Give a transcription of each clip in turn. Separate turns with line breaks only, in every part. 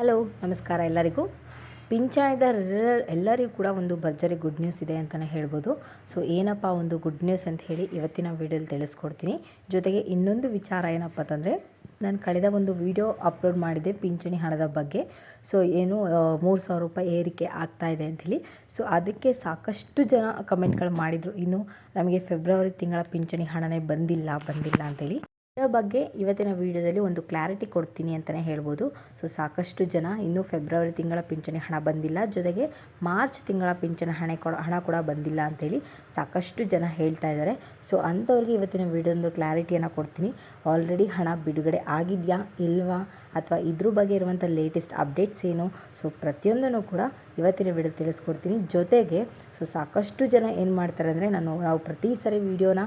Hello, ನಮಸ್ಕಾರ ಎಲ್ಲರಿಗೂ. ಪಿಂಚಾಯದ ಎಲ್ಲರಿಗೂ ಕೂಡ ಒಂದು ಭರ್ಜರಿ ಗುಡ್ ನ್ಯೂಸ್ ಇದೆ ಅಂತಲೇ ಹೇಳ್ಬೋದು. ಸೊ ಏನಪ್ಪ ಒಂದು ಗುಡ್ ನ್ಯೂಸ್ ಅಂತ ಹೇಳಿ ಇವತ್ತಿನ ವೀಡಿಯೋಲಿ ತಿಳಿಸ್ಕೊಡ್ತೀನಿ. ಜೊತೆಗೆ ಇನ್ನೊಂದು ವಿಚಾರ ಏನಪ್ಪ ಅಂತಂದರೆ, ನಾನು ಕಳೆದ ಒಂದು ವಿಡಿಯೋ ಅಪ್ಲೋಡ್ ಮಾಡಿದೆ ಪಿಂಚಣಿ ಹಣದ ಬಗ್ಗೆ. ಸೊ ಏನು ಮೂರು ಸಾವಿರ ರೂಪಾಯಿ ಏರಿಕೆ ಆಗ್ತಾ ಇದೆ ಅಂಥೇಳಿ ಸೊ ಅದಕ್ಕೆ ಸಾಕಷ್ಟು ಜನ ಕಮೆಂಟ್ಗಳು ಮಾಡಿದರು. ಇನ್ನು ನಮಗೆ ಫೆಬ್ರವರಿ ತಿಂಗಳ ಪಿಂಚಣಿ ಹಣನೇ ಬಂದಿಲ್ಲ ಬಂದಿಲ್ಲ ಅಂಥೇಳಿ ಇದರ ಬಗ್ಗೆ ಇವತ್ತಿನ ವಿಡಿಯೋದಲ್ಲಿ ಒಂದು ಕ್ಲಾರಿಟಿ ಕೊಡ್ತೀನಿ ಅಂತಲೇ ಹೇಳ್ಬೋದು. ಸೊ, ಸಾಕಷ್ಟು ಜನ ಇನ್ನೂ ಫೆಬ್ರವರಿ ತಿಂಗಳ ಪಿಂಚಣಿ ಹಣ ಬಂದಿಲ್ಲ. ಜೊತೆಗೆ ಮಾರ್ಚ್ ತಿಂಗಳ ಪಿಂಚಣಿ ಹಣ ಹಣ ಕೂಡ ಬಂದಿಲ್ಲ ಅಂತೇಳಿ ಸಾಕಷ್ಟು ಜನ ಹೇಳ್ತಾ ಇದ್ದಾರೆ. ಸೊ, ಅಂಥವ್ರಿಗೆ ಇವತ್ತಿನ ವಿಡಿಯೋದೊಂದು ಕ್ಲಾರಿಟಿಯನ್ನು ಕೊಡ್ತೀನಿ. ಆಲ್ರೆಡಿ ಹಣ ಬಿಡುಗಡೆ ಆಗಿದೆಯಾ, ಇಲ್ವಾ ಅಥವಾ ಇದ್ರ ಬಗ್ಗೆ ಇರುವಂಥ ಲೇಟೆಸ್ಟ್ ಅಪ್ಡೇಟ್ಸ್ ಏನು? ಸೊ ಪ್ರತಿಯೊಂದನ್ನು ಕೂಡ ಇವತ್ತಿನ ವಿಡಿಯೋ ತಿಳಿಸ್ಕೊಡ್ತೀನಿ. ಜೊತೆಗೆ ಸೊ ಸಾಕಷ್ಟು ಜನ ಏನು ಮಾಡ್ತಾರೆ ಅಂದರೆ, ನಾನು ನಾವು ಪ್ರತಿ ಸರಿ ವೀಡಿಯೋನ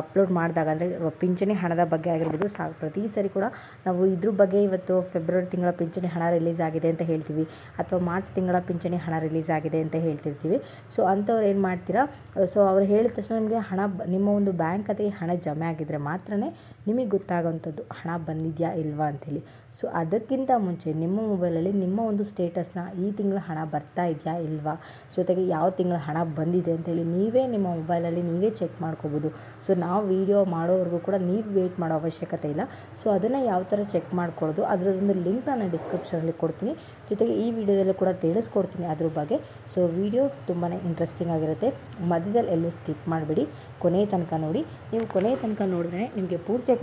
ಅಪ್ಲೋಡ್ ಮಾಡಿದಾಗ ಅಂದರೆ ಪಿಂಚಣಿ ಹಣದ ಬಗ್ಗೆ ಆಗಿರ್ಬೋದು, ಸಾ, ಪ್ರತಿ ಸರಿ ಕೂಡ ನಾವು ಇದ್ರ ಬಗ್ಗೆ ಇವತ್ತು ಫೆಬ್ರವರಿ ತಿಂಗಳ ಪಿಂಚಣಿ ಹಣ ರಿಲೀಸ್ ಆಗಿದೆ ಅಂತ ಹೇಳ್ತೀವಿ. ಅಥವಾ ಮಾರ್ಚ್ ತಿಂಗಳ ಪಿಂಚಣಿ ಹಣ ರಿಲೀಸ್ ಆಗಿದೆ ಅಂತ ಹೇಳ್ತಿರ್ತೀವಿ. ಸೊ ಅಂಥವ್ರು ಏನು ಮಾಡ್ತೀರಾ? ಸೊ ಅವ್ರು ಹೇಳಿದ ತಕ್ಷಣ ನಿಮಗೆ ಹಣ ನಿಮ್ಮ ಒಂದು ಬ್ಯಾಂಕ್ ಖಾತೆಗೆ ಹಣ ಜಮೆ ಆಗಿದ್ದರೆ ಮಾತ್ರ ನಿಮಗೆ ಗೊತ್ತಾಗೋವಂಥದ್ದು ಹಣ ಬಂದಿದೆಯಾ ಇಲ್ವಾ ಅಂಥೇಳಿ. ಸೊ ಅದಕ್ಕಿಂತ ಮುಂಚೆ ನಿಮ್ಮ ಮೊಬೈಲಲ್ಲಿ ನಿಮ್ಮ ಒಂದು ಸ್ಟೇಟಸ್ನ ಈ ತಿಂಗಳು ಹಣ ಬರ್ತಾ ಇದೆಯಾ ಇಲ್ವಾ? ಜೊತೆಗೆ ಯಾವ ತಿಂಗಳು ಹಣ ಬಂದಿದೆ ಅಂತೇಳಿ ನೀವೇ ನಿಮ್ಮ ಮೊಬೈಲಲ್ಲಿ ನೀವೇ ಚೆಕ್ ಮಾಡ್ಕೋಬೋದು. ಸೊ ನಾವು ವೀಡಿಯೋ ಮಾಡೋವರೆಗೂ ಕೂಡ ನೀವು ವೇಟ್ ಮಾಡೋ ಅವಶ್ಯಕತೆ ಇಲ್ಲ. ಸೊ ಅದನ್ನು ಯಾವ ಥರ ಚೆಕ್ ಮಾಡ್ಕೊಳ್ಳೋದು ಅದರದೊಂದು ಲಿಂಕ್ ನಾನು ಡಿಸ್ಕ್ರಿಪ್ಷನಲ್ಲಿ ಕೊಡ್ತೀನಿ. ಜೊತೆಗೆ ಈ ವಿಡಿಯೋದಲ್ಲೂ ಕೂಡ ತಿಳಿಸ್ಕೊಡ್ತೀನಿ ಅದ್ರ ಬಗ್ಗೆ. ಸೊ ವಿಡಿಯೋ ತುಂಬಾ ಇಂಟ್ರೆಸ್ಟಿಂಗ್ ಆಗಿರುತ್ತೆ. ಮಧ್ಯದಲ್ಲಿ ಎಲ್ಲೂ ಸ್ಕಿಪ್ ಮಾಡಬೇಡಿ. ಕೊನೆಯ ತನಕ ನೋಡಿ. ನೀವು ಕೊನೆಯ ತನಕ ನೋಡಿದ್ರೆ ನಿಮಗೆ ಪೂರ್ತಿಯಾಗಿ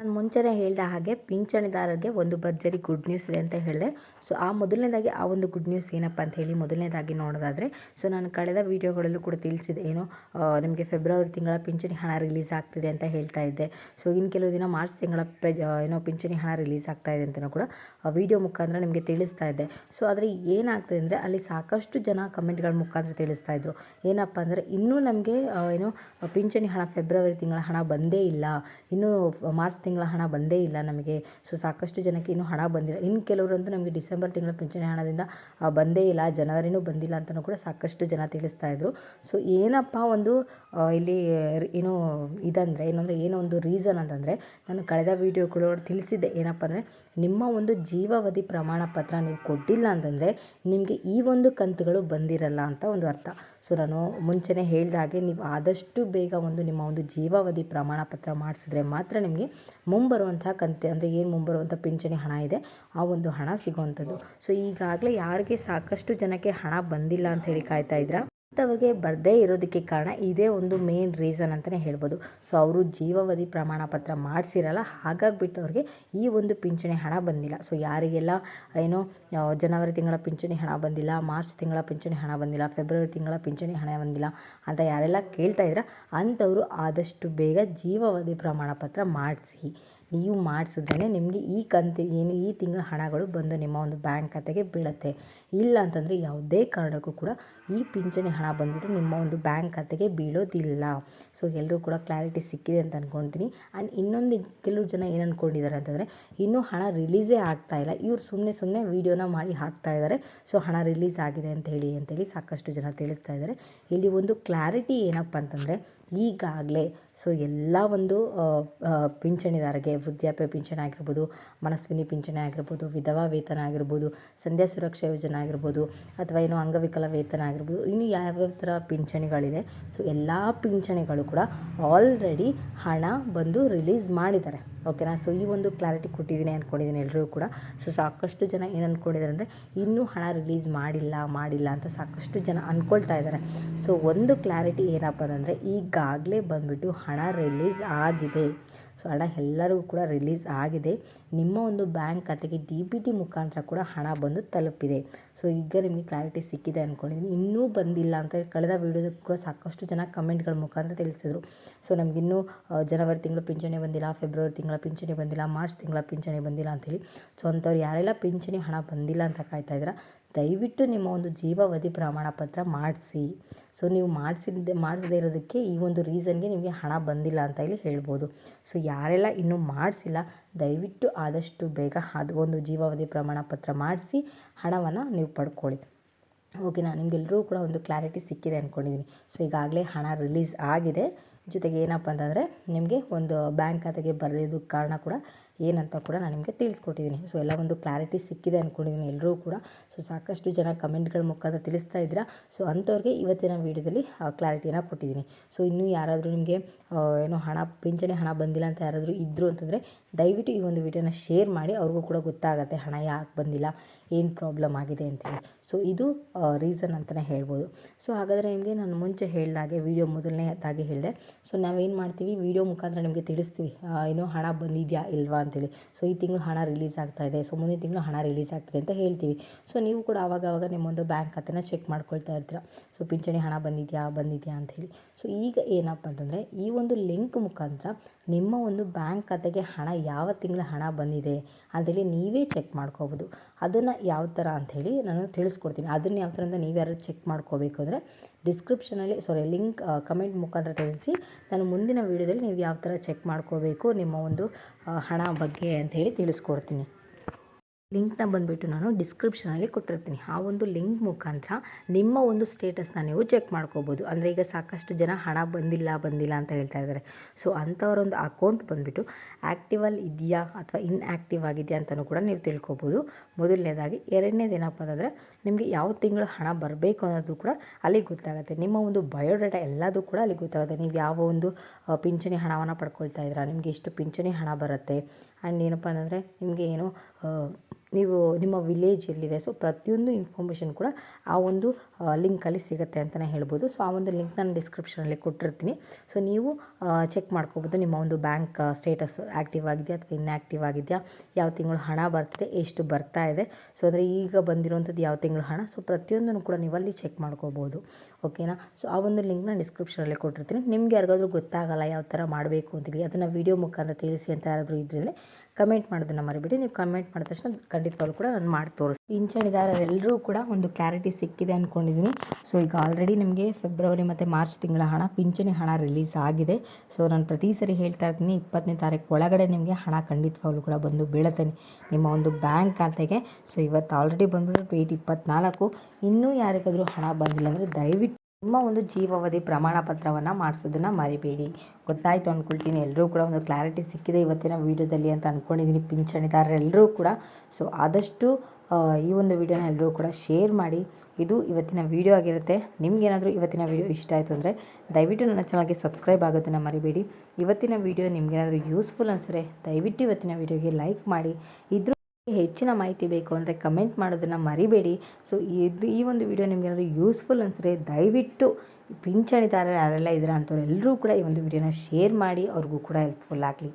ನಾನು ಮುಂಚೆನೇ ಹೇಳಿದ ಹಾಗೆ ಪಿಂಚಣಿದಾರರಿಗೆ ಒಂದು ಭರ್ಜರಿ ಗುಡ್ ನ್ಯೂಸ್ ಇದೆ ಅಂತ ಹೇಳಿದೆ. ಸೊ ಆ ಮೊದಲನೇದಾಗಿ ಆ ಒಂದು ಗುಡ್ ನ್ಯೂಸ್ ಏನಪ್ಪ ಅಂತ ಹೇಳಿ ಮೊದಲನೇದಾಗಿ ನೋಡೋದಾದರೆ ಸೊ ನಾನು ಕಳೆದ ವೀಡಿಯೋಗಳಲ್ಲೂ ಕೂಡ ತಿಳಿಸಿದೆ ಏನು ನಿಮಗೆ ಫೆಬ್ರವರಿ ತಿಂಗಳ ಪಿಂಚಣಿ ಹಣ ರಿಲೀಸ್ ಆಗ್ತಿದೆ ಅಂತ ಹೇಳ್ತಾ ಇದ್ದೆ. ಸೊ ಇನ್ನು ಕೆಲವು ದಿನ ಮಾರ್ಚ್ ತಿಂಗಳ ಪ್ರಜ, ಏನೋ ಪಿಂಚಣಿ ಹಣ ರಿಲೀಸ್ ಆಗ್ತಾ ಇದೆ ಅಂತಲೂ ಕೂಡ ವೀಡಿಯೋ ಮುಖಾಂತರ ನಿಮಗೆ ತಿಳಿಸ್ತಾ ಇದ್ದೆ. ಸೊ ಆದರೆ ಏನಾಗ್ತದೆ ಅಂದರೆ ಅಲ್ಲಿ ಸಾಕಷ್ಟು ಜನ ಕಮೆಂಟ್ಗಳ ಮುಖಾಂತರ ತಿಳಿಸ್ತಾ ಇದ್ರು. ಏನಪ್ಪ ಅಂದರೆ ಇನ್ನೂ ನಮಗೆ ಏನು, ಪಿಂಚಣಿ ಹಣ ಫೆಬ್ರವರಿ ತಿಂಗಳ ಹಣ ಬಂದೇ ಇಲ್ಲ. ಇನ್ನೂ ಮಾರ್ಚ್ ತಿಂಗಳ ಹಣ ಬಂದೇ ಇಲ್ಲ ನಮಗೆ. ಸೊ ಸಾಕಷ್ಟು ಜನಕ್ಕೆ ಇನ್ನೂ ಹಣ ಬಂದಿಲ್ಲ. ಇನ್ನು ಕೆಲವರಂತೂ ನಮಗೆ ಡಿಸೆಂಬರ್ ತಿಂಗಳ ಪಿಂಚಣಿ ಹಣದಿಂದ ಬಂದೇ ಇಲ್ಲ ಜನವರಿನೂ ಬಂದಿಲ್ಲ ಅಂತಲೂ ಕೂಡ ಸಾಕಷ್ಟು ಜನ ತಿಳಿಸ್ತಾ ಇದ್ದರು ಸೊ ಏನಪ್ಪ ಒಂದು ಇಲ್ಲಿ ಏನು ಇದಂದರೆ, ಏನಂದರೆ, ಏನೋ ಒಂದು ರೀಸನ್ ಅಂತಂದರೆ, ನಾನು ಕಳೆದ ವೀಡಿಯೋಗಳು ತಿಳಿಸಿದ್ದೆ. ಏನಪ್ಪ ಅಂದರೆ, ನಿಮ್ಮ ಒಂದು ಜೀವಾವಧಿ ಪ್ರಮಾಣ ಪತ್ರ ನೀವು ಕೊಟ್ಟಿಲ್ಲ ಅಂತಂದರೆ, ನಿಮಗೆ ಈ ಒಂದು ಕಂತುಗಳು ಬಂದಿರಲ್ಲ ಅಂತ ಒಂದು ಅರ್ಥ. ಸೊ ನಾನು ಮುಂಚೆನೇ ಹೇಳಿದಾಗೆ ನೀವು ಆದಷ್ಟು ಬೇಗ ಒಂದು ನಿಮ್ಮ ಒಂದು ಜೀವಾವಧಿ ಪ್ರಮಾಣ ಪತ್ರ ಮಾಡಿಸಿದ್ರೆ ಮಾತ್ರ ನಿಮಗೆ ಮುಂಬರುವಂಥ ಕಂತೆ, ಅಂದರೆ ಏನು ಮುಂಬರುವಂಥ ಪಿಂಚಣಿ ಹಣ ಇದೆ, ಆ ಒಂದು ಹಣ ಸಿಗುವಂಥದ್ದು. ಸೊ ಈಗಾಗಲೇ ಯಾರಿಗೆ ಸಾಕಷ್ಟು ಜನಕ್ಕೆ ಹಣ ಬಂದಿಲ್ಲ ಅಂತ ಹೇಳಿ ಕಾಯ್ತಾ ಇದ್ರಾ? ಅಂಥವ್ರಿಗೆ ಬರದೇ ಇರೋದಕ್ಕೆ ಕಾರಣ ಇದೇ ಒಂದು ಮೇನ್ ರೀಸನ್ ಅಂತಲೇ ಹೇಳ್ಬೋದು. ಸೊ ಅವರು ಜೀವಾವಧಿ ಪ್ರಮಾಣ ಪತ್ರ ಮಾಡಿಸಿರಲ್ಲ ಹಾಗಾಗಿಬಿಟ್ಟು ಅವ್ರಿಗೆ ಈ ಒಂದು ಪಿಂಚಣಿ ಹಣ ಬಂದಿಲ್ಲ. ಸೊ ಯಾರಿಗೆಲ್ಲ, ಏನು ಜನವರಿ ತಿಂಗಳ ಪಿಂಚಣಿ ಹಣ ಬಂದಿಲ್ಲ, ಮಾರ್ಚ್ ತಿಂಗಳ ಪಿಂಚಣಿ ಹಣ ಬಂದಿಲ್ಲ, ಫೆಬ್ರವರಿ ತಿಂಗಳ ಪಿಂಚಣಿ ಹಣ ಬಂದಿಲ್ಲ ಅಂತ ಯಾರೆಲ್ಲ ಕೇಳ್ತಾ ಇದ್ದೀರಾ ಅಂಥವರು ಆದಷ್ಟು ಬೇಗ ಜೀವಾವಧಿ ಪ್ರಮಾಣ ಪತ್ರ ಮಾಡಿಸಿ. ನೀವು ಮಾಡಿಸಿದ್ರೇ ನಿಮಗೆ ಈ ಕಂತು, ಏನು ಈ ತಿಂಗಳ ಹಣಗಳು ಬಂದು ನಿಮ್ಮ ಒಂದು ಬ್ಯಾಂಕ್ ಖಾತೆಗೆ ಬೀಳುತ್ತೆ. ಇಲ್ಲ ಅಂತಂದರೆ ಯಾವುದೇ ಕಾರಣಕ್ಕೂ ಕೂಡ ಈ ಪಿಂಚಣಿ ಹಣ ಬಂದುಬಿಟ್ಟು ನಿಮ್ಮ ಒಂದು ಬ್ಯಾಂಕ್ ಖಾತೆಗೆ ಬೀಳೋದಿಲ್ಲ. ಸೊ ಎಲ್ಲರೂ ಕೂಡ ಕ್ಲಾರಿಟಿ ಸಿಕ್ಕಿದೆ ಅಂತ ಅಂದ್ಕೊತೀನಿ ಆ್ಯಂಡ್ ಇನ್ನೊಂದು ಕೆಲವು ಜನ ಏನು ಅಂದ್ಕೊಂಡಿದ್ದಾರೆ ಅಂತಂದರೆ ಇನ್ನೂ ಹಣ ರಿಲೀಸೇ ಆಗ್ತಾ ಇಲ್ಲ. ಇವ್ರು ಸುಮ್ಮನೆ ಸುಮ್ಮನೆ ವೀಡಿಯೋನ ಮಾಡಿ ಹಾಕ್ತಾ ಇದ್ದಾರೆ ಸೊ ಹಣ ರಿಲೀಸ್ ಆಗಿದೆ ಅಂತ ಹೇಳಿ ಅಂತೇಳಿ ಸಾಕಷ್ಟು ಜನ ತಿಳಿಸ್ತಾ ಇದ್ದಾರೆ ಇಲ್ಲಿ ಒಂದು ಕ್ಲಾರಿಟಿ ಏನಪ್ಪ ಅಂತಂದರೆ ಈಗಾಗಲೇ ಸೊ ಎಲ್ಲ ಒಂದು ಪಿಂಚಣಿದಾರರಿಗೆ ವೃದ್ಧಾಪ್ಯ ಪಿಂಚಣಿ ಆಗಿರ್ಬೋದು, ಮನಸ್ವಿನಿ ಪಿಂಚಣಿ ಆಗಿರ್ಬೋದು, ವಿಧವಾ ವೇತನ ಆಗಿರ್ಬೋದು, ಸಂಧ್ಯಾ ಸುರಕ್ಷಾ ಯೋಜನೆ ಆಗಿರ್ಬೋದು, ಅಥವಾ ಏನು ಅಂಗವಿಕಲ ವೇತನ ಆಗಿರ್ಬೋದು, ಇನ್ನು ಯಾವ್ಯಾವ ಥರ ಪಿಂಚಣಿಗಳಿದೆ. ಸೊ ಎಲ್ಲ ಪಿಂಚಣಿಗಳು ಕೂಡ ಆಲ್ರೆಡಿ ಹಣ ಬಂದು ರಿಲೀಸ್ ಮಾಡಿದ್ದಾರೆ. ಓಕೆನಾ ಸೊ ಈ ಒಂದು ಕ್ಲಾರಿಟಿ ಕೊಟ್ಟಿದ್ದೀನಿ ಅಂದ್ಕೊಂಡಿದ್ದೀನಿ ಎಲ್ಲರಿಗೂ ಕೂಡ. ಸೊ ಸಾಕಷ್ಟು ಜನ ಏನು ಅಂದ್ಕೊಂಡಿದ್ದಾರೆ ಅಂದರೆ, ಇನ್ನೂ ಹಣ ರಿಲೀಸ್ ಮಾಡಿಲ್ಲ ಮಾಡಿಲ್ಲ ಅಂತ ಸಾಕಷ್ಟು ಜನ ಅಂದ್ಕೊಳ್ತಾ ಇದ್ದಾರೆ. ಸೊ ಒಂದು ಕ್ಲಾರಿಟಿ ಏನಪ್ಪ ಅಂದರೆ, ಈಗಾಗಲೇ ಬಂದುಬಿಟ್ಟು ಹಣ ರಿಲೀಸ್ ಆಗಿದೆ. ಸೊ, ಹಣ ಎಲ್ಲರಿಗೂ ಕೂಡ ರಿಲೀಸ್ ಆಗಿದೆ. ನಿಮ್ಮ ಒಂದು ಬ್ಯಾಂಕ್ ಖಾತೆಗೆ ಡಿ ಬಿ ಟಿ ಮುಖಾಂತರ ಕೂಡ ಹಣ ಬಂದು ತಲುಪಿದೆ. ಸೊ, ಈಗ ನಿಮಗೆ ಕ್ಲಾರಿಟಿ ಸಿಕ್ಕಿದೆ ಅಂದ್ಕೊಂಡಿದ್ದೀನಿ ಇನ್ನೂ ಬಂದಿಲ್ಲ ಅಂತ ಕಳೆದ ವೀಡಿಯೋದ ಕೂಡ ಸಾಕಷ್ಟು ಜನ ಕಮೆಂಟ್ಗಳ ಮುಖಾಂತರ ತಿಳಿಸಿದ್ರು. ಸೊ ನಮಗಿನ್ನೂ ಜನವರಿ ತಿಂಗಳ ಪಿಂಚಣಿ ಬಂದಿಲ್ಲ, ಫೆಬ್ರವರಿ ತಿಂಗಳ ಪಿಂಚಣಿ ಬಂದಿಲ್ಲ, ಮಾರ್ಚ್ ತಿಂಗಳ ಪಿಂಚಣಿ ಬಂದಿಲ್ಲ ಅಂಥೇಳಿ ಸೊ, ಅಂಥವ್ರು ಯಾರೆಲ್ಲ ಪಿಂಚಣಿ ಹಣ ಬಂದಿಲ್ಲ ಅಂತ ಕಾಯ್ತಾ ಇದ್ದೀರಾ ದಯವಿಟ್ಟು ನಿಮ್ಮ ಒಂದು ಜೀವಾವಧಿ ಪ್ರಮಾಣ ಪತ್ರ ಮಾಡಿಸಿ. ಸೊ, ನೀವು ಮಾಡಿಸಿದ್ದೆ, ಮಾಡಿಸದೇ ಇರೋದಕ್ಕೆ ಈ ಒಂದು ರೀಸನ್ಗೆ ನಿಮಗೆ ಹಣ ಬಂದಿಲ್ಲ ಅಂತ ಇಲ್ಲಿ ಹೇಳ್ಬೋದು. ಸೊ, ಯಾರೆಲ್ಲ ಇನ್ನೂ ಮಾಡಿಸಿಲ್ಲ, ದಯವಿಟ್ಟು ಆದಷ್ಟು ಬೇಗ ಅದು ಒಂದು ಜೀವಾವಧಿ ಪ್ರಮಾಣ ಪತ್ರ ಮಾಡಿಸಿ ಹಣವನ್ನು ನೀವು ಪಡ್ಕೊಳ್ಳಿ. ನಾನು ನಿಮಗೆಲ್ಲರೂ ಕೂಡ ಒಂದು ಕ್ಲಾರಿಟಿ ಸಿಕ್ಕಿದೆ ಅಂದ್ಕೊಂಡಿದ್ದೀನಿ ಸೊ, ಈಗಾಗಲೇ ಹಣ ರಿಲೀಸ್ ಆಗಿದೆ. ಜೊತೆಗೆ ಏನಪ್ಪ ಅಂತಂದರೆ, ನಿಮಗೆ ಒಂದು ಬ್ಯಾಂಕ್ ಖಾತೆಗೆ ಬರೆಯೋದಕ್ಕೆ ಕಾರಣ ಕೂಡ ಏನಂತ ಕೂಡ ನಾನು ನಿಮಗೆ ತಿಳಿಸ್ಕೊಟ್ಟಿದ್ದೀನಿ. ಸೊ ಎಲ್ಲ ಒಂದು ಕ್ಲಾರಿಟಿ ಸಿಕ್ಕಿದೆ ಅಂದ್ಕೊಂಡಿದ್ದೀನಿ ಎಲ್ಲರೂ ಕೂಡ. ಸೊ ಸಾಕಷ್ಟು ಜನ ಕಮೆಂಟ್ಗಳ ಮುಖಾಂತರ ತಿಳಿಸ್ತಾ ಇದ್ದೀರಾ. ಸೊ ಅಂಥವ್ರಿಗೆ ಇವತ್ತಿನ ವೀಡಿಯೋದಲ್ಲಿ ಕ್ಲಾರಿಟಿನ ಕೊಟ್ಟಿದ್ದೀನಿ. ಸೊ ಇನ್ನೂ ಯಾರಾದರೂ ನಿಮಗೆ ಏನೋ ಹಣ, ಪಿಂಚಣಿ ಹಣ ಬಂದಿಲ್ಲ ಅಂತ ಯಾರಾದರೂ ಇದ್ದರು ಅಂತಂದರೆ, ದಯವಿಟ್ಟು ಈ ಒಂದು ವಿಡಿಯೋನ ಶೇರ್ ಮಾಡಿ, ಅವ್ರಿಗೂ ಕೂಡ ಗೊತ್ತಾಗುತ್ತೆ ಹಣ ಯಾಕೆ ಬಂದಿಲ್ಲ, ಏನು ಪ್ರಾಬ್ಲಮ್ ಆಗಿದೆ ಅಂತೇಳಿ. ಸೊ ಇದು ರೀಸನ್ ಅಂತಲೇ ಹೇಳ್ಬೋದು. ಸೊ ಹಾಗಾದರೆ ನಿಮಗೆ ನಾನು ಮುಂಚೆ ಹೇಳಿದಾಗೆ ವೀಡಿಯೋ ಮೊದಲನೇದಾಗಿ ಹೇಳಿದೆ. ಸೊ ನಾವೇನು ಮಾಡ್ತೀವಿ, ವೀಡಿಯೋ ಮುಖಾಂತರ ನಿಮಗೆ ತಿಳಿಸ್ತೀವಿ ಏನೋ ಹಣ ಬಂದಿದೆಯಾ ಇಲ್ವಾ ಅಂತೇಳಿ. ಸೊ ಈ ತಿಂಗಳು ಹಣ ರಿಲೀಸ್ ಆಗ್ತಾ ಇದೆ. ಸೊ ಮುಂದಿನ ತಿಂಗಳು ಹಣ ರಿಲೀಸ್ ಆಗ್ತಿದೆ ಅಂತ ಹೇಳ್ತೀವಿ. ಸೊ ನೀವು ಕೂಡ ಆವಾಗ ಆವಾಗ ನಿಮ್ಮೊಂದು ಬ್ಯಾಂಕ್ ಖಾತೆನ ಚೆಕ್ ಮಾಡ್ಕೊಳ್ತಾ ಇರ್ತೀರ. ಸೊ ಪಿಂಚಣಿ ಹಣ ಬಂದಿದೆಯಾ ಬಂದಿದೆಯಾ ಅಂಥೇಳಿ ಸೊ ಈಗ ಏನಪ್ಪ ಅಂತಂದರೆ, ಈ ಒಂದು ಲಿಂಕ್ ಮುಖಾಂತರ ನಿಮ್ಮ ಒಂದು ಬ್ಯಾಂಕ್ ಖಾತೆಗೆ ಹಣ, ಯಾವ ತಿಂಗಳ ಹಣ ಬಂದಿದೆ ಅಂತೇಳಿ ನೀವೇ ಚೆಕ್ ಮಾಡ್ಕೋಬೋದು. ಅದನ್ನು ಯಾವ ಥರ ಅಂಥೇಳಿ ನಾನು ತಿಳಿಸ್ಕೊಡ್ತೀನಿ. ಅದನ್ನು ಯಾವ ಥರ ಅಂತ ನೀವು ಯಾರು ಚೆಕ್ ಮಾಡ್ಕೋಬೇಕು ಅಂದರೆ ಡಿಸ್ಕ್ರಿಪ್ಷನಲ್ಲಿ ಸಾರಿ ಲಿಂಕ್ ಕಮೆಂಟ್ ಮುಖಾಂತರ ತಿಳಿಸಿ. ನಾನು ಮುಂದಿನ ವೀಡಿಯೋದಲ್ಲಿ ನೀವು ಯಾವ ಥರ ಚೆಕ್ ಮಾಡ್ಕೋಬೇಕು, ನಿಮ್ಮ ಒಂದು ಹಣ ಬಗ್ಗೆ ಅಂತ ಹೇಳಿ ತಿಳಿಸ್ಕೊಡ್ತೀನಿ. ಲಿಂಕ್ನ ಬಂದುಬಿಟ್ಟು ನಾನು ಡಿಸ್ಕ್ರಿಪ್ಷನಲ್ಲಿ ಕೊಟ್ಟಿರ್ತೀನಿ. ಆ ಒಂದು ಲಿಂಕ್ ಮುಖಾಂತರ ನಿಮ್ಮ ಒಂದು ಸ್ಟೇಟಸ್ನ ನೀವು ಚೆಕ್ ಮಾಡ್ಕೋಬೋದು. ಅಂದರೆ ಈಗ ಸಾಕಷ್ಟು ಜನ ಹಣ ಬಂದಿಲ್ಲ ಬಂದಿಲ್ಲ ಅಂತ ಹೇಳ್ತಾ ಇದ್ದಾರೆ. ಸೊ ಅಂಥವರೊಂದು ಅಕೌಂಟ್ ಬಂದುಬಿಟ್ಟು ಆ್ಯಕ್ಟಿವಲ್ಲಿ ಇದೆಯಾ ಅಥವಾ ಇನ್ಆ್ಯಕ್ಟಿವ್ ಆಗಿದೆಯಾ ಅಂತಲೂ ಕೂಡ ನೀವು ತಿಳ್ಕೊಬೋದು. ಮೊದಲನೇದಾಗಿ ಎರಡನೇದು ಏನಪ್ಪ ಅಂತಂದರೆ ನಿಮಗೆ ಯಾವ ತಿಂಗಳು ಹಣ ಬರಬೇಕು ಅನ್ನೋದು ಕೂಡ ಅಲ್ಲಿಗೆ ಗೊತ್ತಾಗುತ್ತೆ. ನಿಮ್ಮ ಒಂದು ಬಯೋಡಾಟಾ ಎಲ್ಲದೂ ಕೂಡ ಅಲ್ಲಿಗೆ ಗೊತ್ತಾಗುತ್ತೆ. ನೀವು ಯಾವ ಒಂದು ಪಿಂಚಣಿ ಹಣವನ್ನು ಪಡ್ಕೊಳ್ತಾ ಇದ್ದೀರಾ, ನಿಮಗೆ ಎಷ್ಟು ಪಿಂಚಣಿ ಹಣ ಬರುತ್ತೆ ಆ್ಯಂಡ್ ಏನಪ್ಪ ಅಂತಂದರೆ ನಿಮಗೆ ಏನು ನೀವು ನಿಮ್ಮ ವಿಲೇಜ್ ಎಲ್ಲಿದೆ ಸೊ ಪ್ರತಿಯೊಂದು ಇನ್ಫಾರ್ಮೇಷನ್ ಕೂಡ ಆ ಒಂದು ಲಿಂಕಲ್ಲಿ ಸಿಗುತ್ತೆ ಅಂತಲೇ ಹೇಳ್ಬೋದು. ಸೊ ಆ ಒಂದು ಲಿಂಕ್ ನಾನು ಡಿಸ್ಕ್ರಿಪ್ಷನಲ್ಲಿ ಕೊಟ್ಟಿರ್ತೀನಿ. ಸೊ ನೀವು ಚೆಕ್ ಮಾಡ್ಕೋಬೋದು ನಿಮ್ಮ ಒಂದು ಬ್ಯಾಂಕ್ ಸ್ಟೇಟಸ್ ಆ್ಯಕ್ಟಿವ್ ಆಗಿದೆಯಾ ಅಥವಾ ಇನ್ಆ್ಯಕ್ಟಿವ್ ಆಗಿದೆಯಾ, ಯಾವ ತಿಂಗಳು ಹಣ ಬರ್ತಿದೆ, ಎಷ್ಟು ಬರ್ತಾ ಇದೆ. ಸೊ ಅಂದರೆ ಈಗ ಬಂದಿರುವಂಥದ್ದು ಯಾವ ತಿಂಗಳು ಹಣ ಸೊ ಪ್ರತಿಯೊಂದನ್ನು ಕೂಡ ನೀವು ಅಲ್ಲಿ ಚೆಕ್ ಮಾಡ್ಕೋಬೋದು. ಓಕೆನಾ? ಸೊ ಆ ಒಂದು ಲಿಂಕ್ನ ಡಿಸ್ಕ್ರಿಪ್ಷನಲ್ಲಿ ಕೊಟ್ಟಿರ್ತೀನಿ. ನಿಮ್ಗೆ ಯಾರಿಗಾದ್ರೂ ಗೊತ್ತಾಗಲ್ಲ ಯಾವ ಥರ ಮಾಡಬೇಕು ಅಂತೇಳಿ ಅದನ್ನು ವೀಡಿಯೋ ಮುಖಾಂತರ ತಿಳಿಸಿ ಅಂತ ಯಾರಾದರೂ ಇದ್ದರೆ ಕಮೆಂಟ್ ಮಾಡೋದನ್ನು ಮರಿಬೇಡಿ. ನೀವು ಕಮೆಂಟ್ ಮಾಡಿದ ತಕ್ಷಣ ಖಂಡಿತವಾಗ್ಲೂ ಕೂಡ ನಾನು ಮಾಡಿ ತೋರಿಸ್ತೀನಿ. ಪಿಂಚಣಿದಾರರೆಲ್ಲರೂ ಕೂಡ ಒಂದು ಕ್ಲಾರಿಟಿ ಸಿಕ್ಕಿದೆ ಅಂದ್ಕೊಂಡಿದ್ದೀನಿ ಸೊ ಈಗ ಆಲ್ರೆಡಿ ನಿಮಗೆ ಫೆಬ್ರವರಿ ಮತ್ತು ಮಾರ್ಚ್ ತಿಂಗಳ ಹಣ, ಪಿಂಚಣಿ ಹಣ ರಿಲೀಸ್ ಆಗಿದೆ. ಸೊ ನಾನು ಪ್ರತಿ ಸರಿ ಹೇಳ್ತಾ ಇರ್ತೀನಿ, ಇಪ್ಪತ್ತನೇ ತಾರೀಕು ಒಳಗಡೆ ನಿಮಗೆ ಹಣ ಖಂಡಿತವಾಗ್ಲೂ ಕೂಡ ಬಂದು ಬೀಳುತ್ತೆ ನಿಮ್ಮ ಒಂದು ಬ್ಯಾಂಕ್ ಖಾತೆಗೆ ಸೊ ಇವತ್ತು ಆಲ್ರೆಡಿ ಬಂದ್ಬಿಟ್ಟು ಏಯ್ಟ್ ಇಪ್ಪತ್ತ್ನಾಲ್ಕು ಇನ್ನೂ ಯಾರಿಗಾದರೂ ಹಣ ಬಂದಿಲ್ಲ ಅಂದರೆ ದಯವಿಟ್ಟು ನಿಮ್ಮ ಒಂದು ಜೀವಾವಧಿ ಪ್ರಮಾಣ ಪತ್ರವನ್ನು ಮಾಡಿಸೋದನ್ನು ಮರಿಬೇಡಿ. ಗೊತ್ತಾಯಿತು ಅಂದ್ಕೊಳ್ತೀನಿ ಎಲ್ಲರೂ ಕೂಡ ಒಂದು ಕ್ಲಾರಿಟಿ ಸಿಕ್ಕಿದೆ ಇವತ್ತಿನ ವೀಡಿಯೋದಲ್ಲಿ ಅಂತ ಅಂದ್ಕೊಂಡಿದ್ದೀನಿ ಪಿಂಚಣಿದಾರರೆಲ್ಲರೂ ಕೂಡ. ಸೊ ಆದಷ್ಟು ಈ ಒಂದು ವೀಡಿಯೋನ ಎಲ್ಲರೂ ಕೂಡ ಶೇರ್ ಮಾಡಿ. ಇದು ಇವತ್ತಿನ ವೀಡಿಯೋ ಆಗಿರುತ್ತೆ. ನಿಮಗೇನಾದರೂ ಇವತ್ತಿನ ವೀಡಿಯೋ ಇಷ್ಟ ಆಯಿತು ಅಂದರೆ ದಯವಿಟ್ಟು ನನ್ನ ಚಾನಲ್ಗೆ ಸಬ್ಸ್ಕ್ರೈಬ್ ಆಗೋದನ್ನು ಮರಿಬೇಡಿ. ಇವತ್ತಿನ ವೀಡಿಯೋ ನಿಮಗೇನಾದರೂ ಯೂಸ್ಫುಲ್ ಅನಿಸಿದ್ರೆ ದಯವಿಟ್ಟು ಇವತ್ತಿನ ವೀಡಿಯೋಗೆ ಲೈಕ್ ಮಾಡಿ. ಇದ್ರ ಹೆಚ್ಚಿನ ಮಾಹಿತಿ ಬೇಕು ಅಂದರೆ ಕಮೆಂಟ್ ಮಾಡೋದನ್ನು ಮರಿಬೇಡಿ. ಸೊ ಇದು ಈ ಒಂದು ವಿಡಿಯೋ ನಿಮಗೆ ಏನಾದರೂ ಯೂಸ್ಫುಲ್ ಅನಿಸಿದ್ರೆ ದಯವಿಟ್ಟು ಪಿಂಚಣಿದಾರರು ಯಾರೆಲ್ಲ ಇದ್ದೀರಾ ಅಂಥವ್ರು ಎಲ್ಲರೂ ಕೂಡ ಈ ಒಂದು ವಿಡಿಯೋನ ಶೇರ್ ಮಾಡಿ, ಅವ್ರಿಗೂ ಕೂಡ ಹೆಲ್ಪ್ಫುಲ್ ಆಗಲಿ.